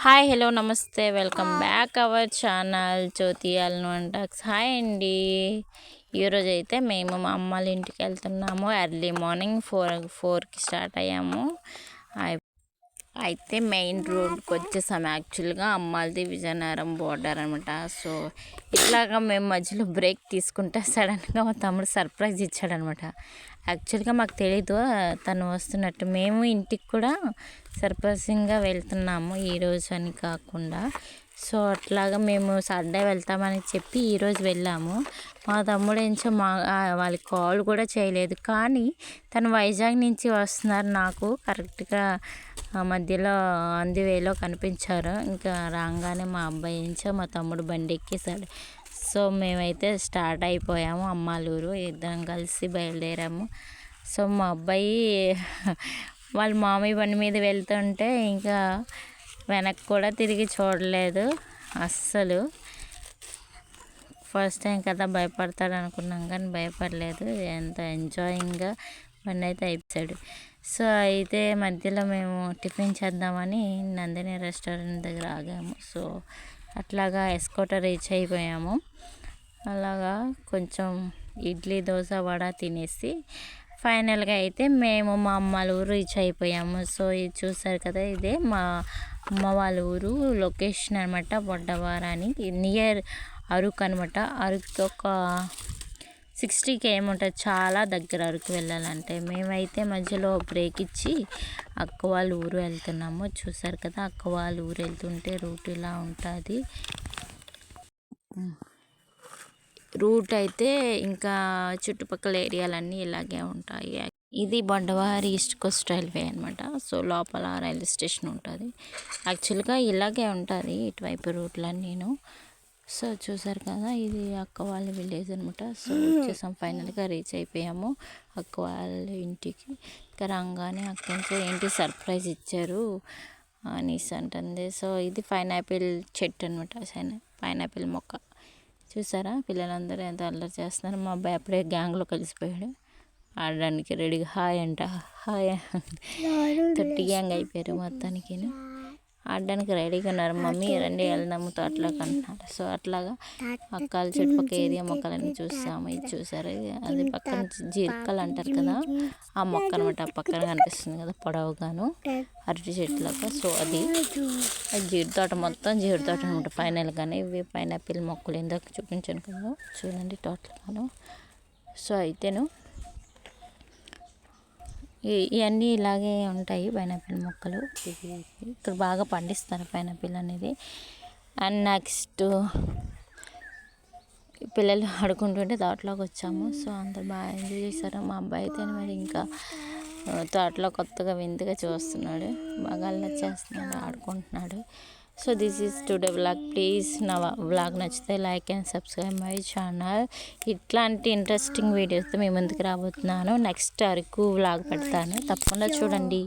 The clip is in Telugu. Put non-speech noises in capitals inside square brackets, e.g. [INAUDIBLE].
Hi hello namaste. Welcome back our channel Jyoti అంటాక్స్ hi అండి. ఈరోజు అయితే మేము మా అమ్మ వాళ్ళ ఇంటికి వెళ్తున్నాము. ఎర్లీ మార్నింగ్ ఫోర్ ఫోర్కి స్టార్ట్ అయ్యాము. అయి- అయితే మెయిన్ రోడ్కి వచ్చేసాం. యాక్చువల్గా అమ్మాలది విజయనగరం బోర్డర్ అనమాట సో ఇట్లాగా మేము మధ్యలో బ్రేక్ తీసుకుంటే సడన్గా మా తమ్ముడు సర్ప్రైజ్ ఇచ్చాడనమాట యాక్చువల్గా మాకు తెలీదు తను వస్తున్నట్టు. మేము ఇంటికి కూడా సర్ప్రైజింగ్గా వెళ్తున్నాము ఈరోజు అని కాకుండా. సో అట్లాగా మేము సండే వెళ్తామని చెప్పి ఈరోజు వెళ్ళాము. మా తమ్ముడు ఏంచో మా వాళ్ళకి కాల్ కూడా చేయలేదు. కానీ తను వైజాగ్ నుంచి వస్తున్నారు నాకు. కరెక్ట్గా మధ్యలో అంది వేలో కనిపించారు. ఇంకా రాగానే మా అబ్బాయి నుంచో మా తమ్ముడు బండి ఎక్కేశాడు. సో మేమైతే స్టార్ట్ అయిపోయాము. అమ్మాలూరు ఇద్దరం కలిసి బయలుదేరాము. సో మా అబ్బాయి [LAUGHS] వాళ్ళ మామయ్య బండి మీద వెళ్తుంటే ఇంకా వెనక్కి కూడా తిరిగి చూడలేదు. అస్సలు. ఫస్ట్ టైం కదా భయపడతాడు అనుకున్నాం కానీ భయపడలేదు. ఎంత ఎంజాయింగ్గా బండి అయితే అయిపోయాడు. సో అయితే మధ్యలో మేము టిఫిన్ చేద్దామని నందిని రెస్టారెంట్ దగ్గర ఆగాము. సో అట్లాగా ఎస్కోట రీచ్ అయిపోయాము. అలాగా కొంచెం ఇడ్లీ దోశ వడ తినేసి ఫైనల్గా అయితే మేము మా అమ్మలు ఊరు రీచ్ అయిపోయాము. సో ఇది చూసారు కదా ఇదే మా అమ్మ వాళ్ళ ఊరు లొకేషన్ అనమాట బొడ్డవారాని నియర్ అరకు అనమాట అరకు ఒక సిక్స్టీకి ఏముంటుంది చాలా దగ్గర అరకు వెళ్ళాలంటే. మేమైతే మధ్యలో బ్రేక్ ఇచ్చి అక్క వాళ్ళ ఊరు వెళ్తున్నాము. చూసారు కదా అక్క వాళ్ళ ఊరు వెళ్తుంటే రూట్ ఇలా ఉంటుంది. రూట్ అయితే ఇంకా చుట్టుపక్కల ఏరియాలన్నీ ఇలాగే ఉంటాయి. ఇది బండవారి ఈస్ట్ కోస్ట్ రైల్వే అనమాట సో లోపల రైల్వే స్టేషన్ ఉంటుంది. యాక్చువల్గా ఇలాగే ఉంటుంది ఇటువైపు రూట్లన్నీను సో చూసారు కదా ఇది అక్క వాళ్ళ విలేజ్ అనమాట సో వచ్చేసాం ఫైనల్గా రీచ్ అయిపోయాము అక్క వాళ్ళ ఇంటికి. ఇంకా రాగానే అక్కడి నుంచి ఏంటి సర్ప్రైజ్ ఇచ్చారు అనేసి అంటుంది. సో ఇది పైనాపిల్ చెట్టు అనమాట పైనాపిల్ మొక్క. చూసారా పిల్లలందరూ ఎంత అల్లరి చేస్తున్నారు. మా అబ్బాయి అప్పుడే గ్యాంగ్లో కలిసిపోయాడు. ఆడడానికి రెడీగా. హాయ్ అంట. హాయ్. తొట్టి గ్యాంగ్ అయిపోయారు మొత్తానికి ఆడడానికి రెడీగా ఉన్నారు. మమ్మీ రండి వెళ్దాము తోటలోకి అంటున్నారు. సో అట్లాగా అక్కల చుట్టుపక్కల ఏరియా మొక్కలన్నీ చూసాము. ఇది చూసారు. అది పక్కన జీలకలు అంటారు కదా ఆ మొక్క అనమాట ఆ పక్కన కనిపిస్తుంది కదా పొడవుగాను అరటి చెట్లుగా సో అది జీడి తోట మొత్తం జీడి తోట అనమాట ఫైనల్గానే ఇవి పైనాపిల్ మొక్కలు. ఇందాక చూపించాను కదా చూడండి తోటలుగాను. సో అయితేను ఇవన్నీ ఇలాగే ఉంటాయి పైనాపిల్ మొక్కలు. ఇక్కడ బాగా పండిస్తారు పైనాపిల్ అనేది. అండ్ నెక్స్ట్ పిల్లలు ఆడుకుంటుంటే తోటలోకి వచ్చాము. సో అందరు బాగా ఎంజాయ్ చేశారు. మా అబ్బాయి అయితే మరి ఇంకా తోటలో కొత్తగా వింతగా చూస్తున్నాడు. బాగా అల్లరి చేస్తున్నాడు ఆడుకుంటున్నాడు. So this is today vlog please నా వ్లాగ్ నచ్చితే like and subscribe my channel ఇట్లాంటి ఇంట్రెస్టింగ్ వీడియోస్తో మీ ముందుకు రాబోతున్నాను. నెక్స్ట్ అరకు వ్లాగ్ పెడతాను. తప్పకుండా చూడండి.